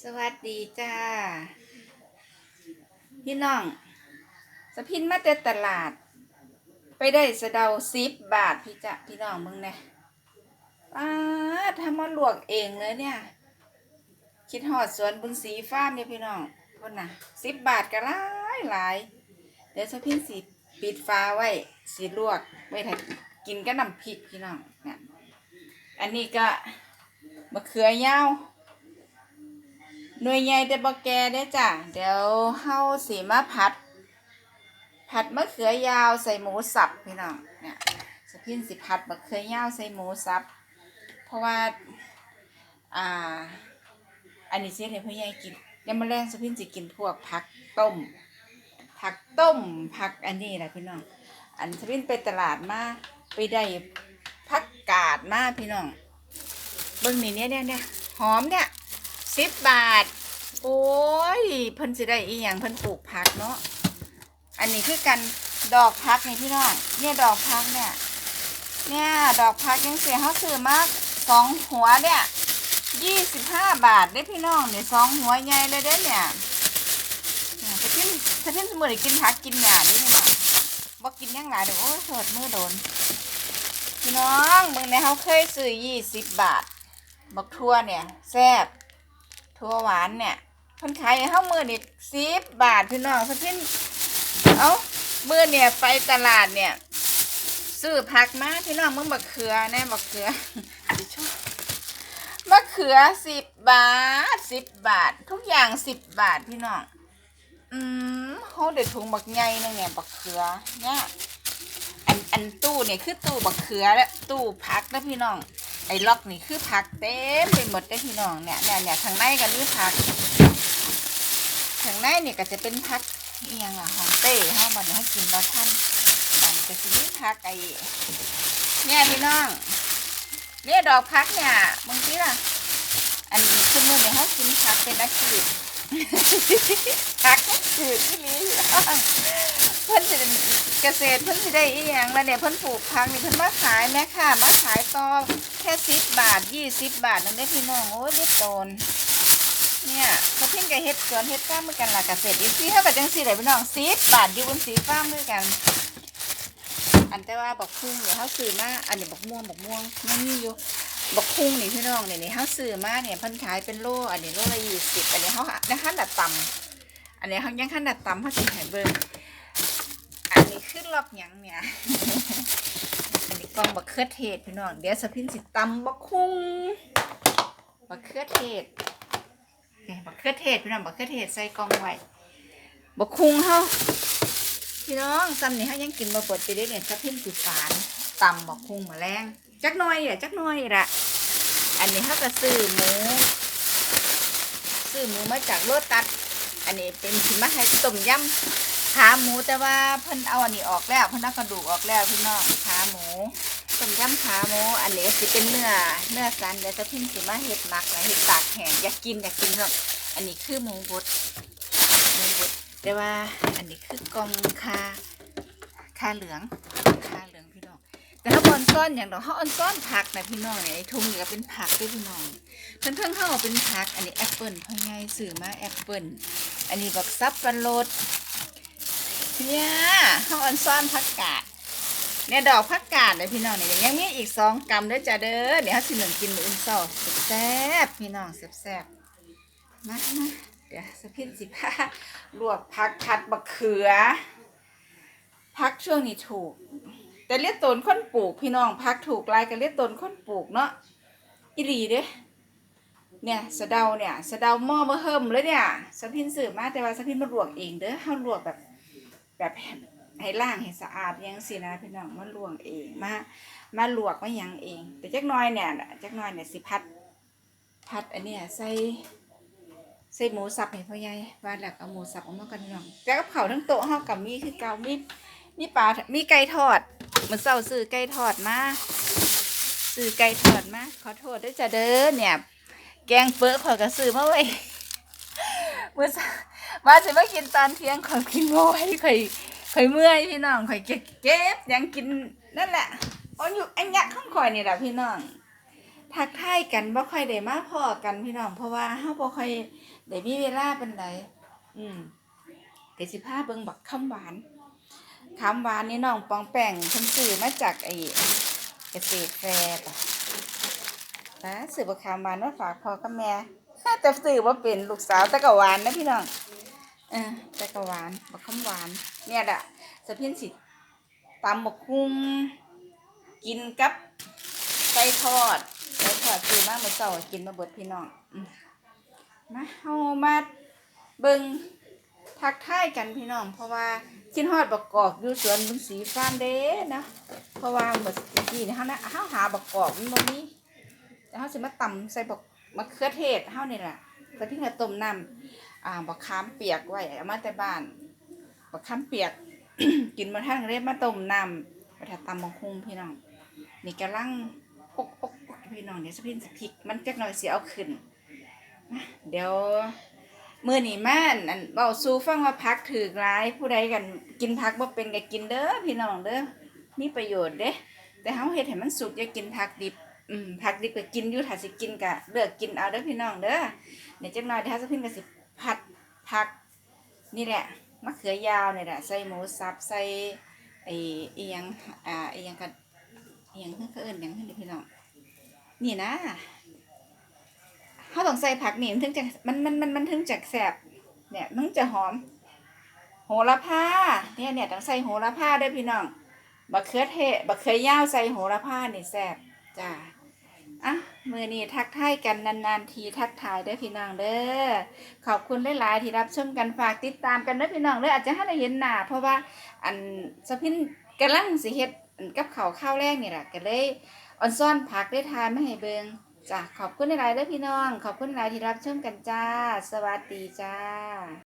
สวัสดีจ้า พี่น้องสะพินมาแต่ตลาด ไปได้สะเดาสิบบาทพี่จ้ะพี่น้องมึงเนี่ยป้าทำมาลวกเองเลยเนี่ย คิดหอดสวนบุญศรีฟ้าเนี่ยพี่น้องคนน่ะสิบบาทก็หลายหลาย เดี๋ยวสะพินสีปิดฟ้าไว้สีลวกไว้ถ้ากินก็น้ำพริกพี่น้องเนี่ยอันนี้ก็มะเขือยาว หน่วยใหญ่แต่บ่แก่ได้จ้ะ เดี๋ยวเฮาสีมาผัด ผัดมะเขือยาวใส่หมูสับพี่น้องเนี่ยสพินสิผัดมะเขือยาวใส่หมูสับ เพราะว่า อ่า อันนี้เสียให้พ่อใหญ่กินยังมาแรงสพินสิกินพวกผักต้ม ผักต้มผักอันนี้แหละพี่น้อง อันสพินไปตลาดมาไปได้ผักกาดมาพี่น้องเบิ่งนี่เนี่ยเนี่ยเนี่ยหอมเนี่ยสิบบาท โอ้ยเพิ่นสิได้อีหยังเพิ่นปลูกผักเนาะอันนี้คือกันดอกพักนี่พี่น้องเนี่ยดอกพักเนี่ย เนี่ยดอกพักยังเสียเขาซื้อมากสองหัวเนี่ยยี่สิบห้าบาทได้พี่น้องเนี่ยสองหัวใหญ่เลยเด้เนี่ยเนี่ยถ้าพิ้นถ้าพิ้นสมมติกินผักกินหญ้าดิพี่น้องบ่กินยังหลายเดี๋ยวโอ้เถิดมือโดน พี่น้องเบิ่งในเขาเคยซื้อยี่สิบบาทบักทั่วเนี่ยแซ่บถั่วหวานเนี่ย พิ่นขายให้ามือนี่สิบบาทพี่น้องเพิ่นเอ้ามือเนี่ยไปตลาดเนี่ย ซื้อผักมาพี่น้องมึงบักเขือแน่บักเขือสิชอบมะเขือสิบบาทสิบบาท ทุกอย่างสิบบาทพี่น้องอืมเฮาได้ถุงบักใหญ่นึงเนี่ยบักเขือเนี่ยอันอันตู้เนี่ยคือตู้บักเขือและตู้ผักนะพี่น้องไอ้ล็อกนี่คือผักเต็มไปหมดได้อพี่น้องเนี่ยเนี่ยเนี่ยข้างในก็มีผัก ข้างในเนี่ยก็จะเป็นผักเอียงอะของเต้ห้องบันให้กินบะท่านอันก็จะมีผักไอ้เนี่ยพี่น้องเนี่ยดอกผักเนี่ยมึงคิดอะ อันนี้คือมือเนี่ยให้กินผักเป็นอาชีพผักก็คือที่นี้พี่องเพิ่นจะเกษตรเพิ่นสิได้อีหยังแล้วเนี่ยเพิ่นปลูกผักนี่เพิ่นมาขายแม่ค่ะมาขายต่อแค่สิบบาทยี่สิบบาทนั่นได้พี่น้องโอ้ยเล็ดโตน เนี่ยเขาเพิ่งกับเฮ็ดสวนเฮ็ดฟาร์มเหมือนกันล่ะกเกษตรอินทรีย์เท่ากับจังสี่เลยพี่น้องสิบบาทอยู่บนสีฟาร์มด้วยกัน อันแต่ว่าบักคุ้งเดี๋ยวเขาซื้อมาอันนี้บักม่วงบักม่วงยังมีอยู่บักคุ้งนี่พี่น้องเนี่ยนี่เขาซื้อมาเนี่ยเพิ่นขายเป็นโลอันนี้โลละยี่สิบอันนี้เขาในขั้นดัดต่ำอันนี้เขายังขั้นดัดต่ำเขาสิให้เบิ่งอันนี้ขึ้นรอบหยังเนี่ย อันนี้กล่องบักเขือเทศพี่น้องเดี๋ยวสะพินสิตำบักคุ้งบักเขือเทศ บักเขือเทศพี่น้องบักเขือเทศใส่กล่องไว้บักคุ้งเฮาพี่น้องซ้ำนี่เฮายังกินบ่เปิดไปได้เนี่ยสะเพินสิฝานตำบักคุ้งมาแรงจักหน่อยอะจักหน่อยละอันนี้เฮาก็ซื้อหมูซื้อหมูมาจากโลตัสอันนี้เป็นสิมาให้ต้มยำขาหมูแต่ว่าเพิ่นเอาอันนี้ออกแล้วเพิ่นเอากระดูกออกแล้วพี่น้องขาหมู ต้มยำขาหมูอันนี้สิเป็นเนื้อเนื้อสันเดี๋ยวจะพิมพ์สิมาเห็ดหมักนะเห็ดตากแห้งอยากกินอยากกินเนาะอันนี้คือหมูบดหมูบดแต่ว่าอันนี้คือกองคาคาเหลืองคาเหลืองพี่น้องแต่ถ้าบอนซ่อนอย่างดอกเขาออนซ่อนผักนะพี่น้องเนี่ยไอ้ทุ่งนี่ก็เป็นผักด้วยพี่น้องเพิ่นเพิ่งเข้าเป็นผัก อันนี้แอปเปิลพ่อใหญ่ซื้อมาแอปเปิลอันนี้แบักซับปะรดเนี่ยเขาอันซ่อนผักกาด เนี่ยดอกผักกาดเลยพี่น้องเนี่ยยังมีอีกสองกำด้อจ้าเด้อเดี๋ยวเขาสิหนึ่งกินมื้ออื่นเช้าแซ่บพี่น้องแซ่บๆมามาเดี๋ยวสะพินสิผ้าลวกผักผัดบักเขือผักช่วงนี้ถูก แต่เรียกตนค้นปลูกพี่น้องผักถูกลายก็เรียกตนค้นปลูกเนาะอีหลีเด้เนี่ยสะเดาเนี่ยสะเดาหม้อมาเฮิมเลยเนี่ยสะพินสืบมาแต่ว่าสะพินมาลวกเองเด้อเฮาลวกแบบแบบ ให้ล่างให้สะอาดยังสินะพี่น้องมาลวกเองมามาลวกมายังเอง แต่จักหน้อยเนี่ยจักหน้อยเนี่ยสิพัดพัดอันเนี้ยใส่ใส่หมูสับให้พ่อใหญ่ว่าแล้วก็เอาหมูสับออกมากันพี่น้องแต่กับเขาทั้งโต๊ะเฮากับมีคือเกามีมีปลามีไก่ทอดมันเศร้าซื้อไก่ทอดมาซื้อไก่ทอดมาขอโทษด้วยจ้ะเด้อเนี่ย แกงเปื้อขอกระซื้อมาไว้เมื่อมาสิมากินตอนเที่ยงขอกินบ่ไหว้ข่อย ข่อยเมื่อยพี่น้องข่อยเก็บเก็บยังกินนั่นแหละอ๋ออยู่อันยักข้างข่อยนี่แหละพี่น้องทักทายกันบ่ค่อยได้มาพอกันพี่น้อง เพราะว่าเฮาบ่ค่อยได้มีเวลาปานใดอืมก็สิพาเบิ่งบักคำหวานคำหวานนี่น้องปองแป้งเพิ่นซื้อมาจากไอ้เกษตรแฟร์ปะนะซื้อบักคำหวานมาฝากพ่อกับแม่แต่ซื้อบ่เป็นลูกสาวแต่ก็หวานนะพี่น้อง เออแต่ก็หวานบักคำหวาน เนี่ยล่ะสะเพียนสิตำบักคุ้งกินกับไก่ทอดไก่ทอดซื้อมาเมื่อเช้ากินมาเบิดพี่น้องมาเฮามาเบิ่งทักทายกันพี่น้อง เพราะว่ากินฮอดบักกอกอยู่สวนบุญศรีฟาร์มเด้นะเพราะว่าเมื่อกี้นี่เฮานะเฮาหาบักกอกมันบ่มีแต่เฮาสิมาตำใส่บักมะเขือเทศเฮานี่ล่ะแล้วพี่ก็ต้มน้ำ อ่าบักขามเปียกไว้เอามาแต่บ้านบักขามเปียก กินมาทั้งเรียบมาต้มน้ำไปทาตำบักฮุงพี่น้องนี่กำลังปกปกปกพี่น้องเดี๋ยวสพินสพิก มันจักหน่อยเสิเอาขึ้นนะเดี๋ยวมื้อนี้มาอันอันเบาสู่ฟังว่าพักถือร้ายผู้ใดกันกินพักบ่เป็นก็กินเด้อพี่น้องเด้อมีประโยชน์เด้แต่เฮาเฮ็ดให้มันสุกอย่ากินผักดิบอืมผักดิบก็กินอยู่ถ้าสิกินก็เลือกกินเอาเด้อพี่น้องเด้อเดี๋ยวจักหน่อยเดี๋ยวสพินก็สิ ผัดผักนี่แหละมะเขือยาวนี่แหละใส่หมูสับใส่ไอ้อียงอ่าอียงกันอียงเขาเอิ้นหยังให้พี่น้องนี่นะเขาต้องใส่ผักนี่มันถึงจะมันมันมันมันถึงจะแซ่บเนี่ยมันจะหอม โหระพาเนี่ยเนี่ยต้องใส่โหระพาด้วยพี่น้องบักเขือเทศบักเขือยาวใส่โหระพานี่แซ่บจ้าอะ มือนี้ทักทายกันนานๆทีทักทายเด้อพี่น้องเด้อขอบคุณหลายๆที่รับชมกันฝากติดตามกันเด้อพี่น้องเด้ออาจจะให้ได้เห็นหน้าเพราะว่าอันสะพินกำลังสิเฮ็ดกับข้าวข้าวแรกนี่แหละก็เลยออนซ่อนผักได้ทานมาให้เบิงจ้ะขอบคุณหลายๆเด้อพี่น้อง ขอบคุณหลายที่รับชมกันจ้า สวัสดีจ้า